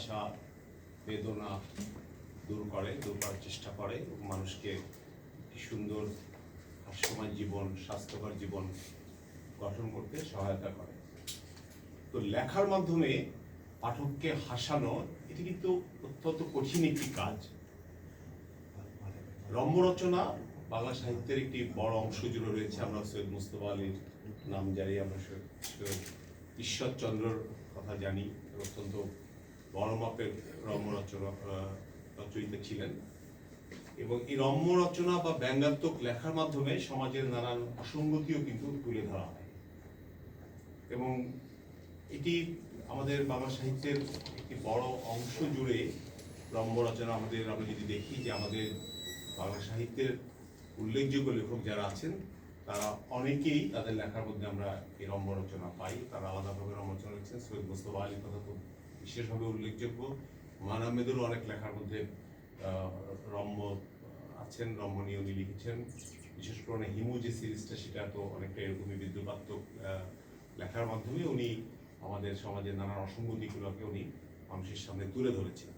আশা, বেদনা দূর করে, দূর করার চেষ্টা করে, মানুষকে সুন্দর হাস্যময় জীবন, স্বাস্থ্যকর জীবন গঠন করতে সহায়তা করে। তো লেখার মাধ্যমে পাঠককে হাসানো, এটি কিন্তু অত্যন্ত কঠিন একটি কাজ। রম্য রচনা বাংলা সাহিত্যের একটি বড় অংশ জুড়ে রয়েছে আমরা সৈয়দ মুস্তফা আলীর নাম জানি, আমরা ঈশ্বরচন্দ্রর কথা জানি, অত্যন্ত বড় মাপের রম্য রচনা রচয়িতা ছিলেন। এবং এই রম্য রচনা বা ব্যঙ্গাত্মক লেখার মাধ্যমে সমাজের নানান অসঙ্গতিও কিন্তু তুলে ধরা হয়। এবং এটি আমাদের বাংলা সাহিত্যের একটি বড় অংশ জুড়ে রম্য রচনা আমাদের, আমরা যদি দেখি যে আমাদের বাংলা সাহিত্যের উল্লেখযোগ্য লেখক যারা আছেন, তারা অনেকেই তাদের লেখার মধ্যে আমরা এই রম্য রচনা পাই। তারা আলাদাভাবে রম্য রচনা লিখছেন। সৈয়দ মোস্তফা আলীর কথা তো বিশেষভাবে উল্লেখযোগ্য। মান আহমেদেরও অনেক লেখার মধ্যে রম্য আছেন রম্যনীয় উনি লিখেছেন। বিশেষ করে হিমু যে সিরিজটা, সেটা তো অনেকটা এরকমই বিদ্রুপাত্মক লেখার মাধ্যমে উনি আমাদের সমাজের নানান অসঙ্গতিগুলোকে উনি মানুষের সামনে তুলে ধরেছেন।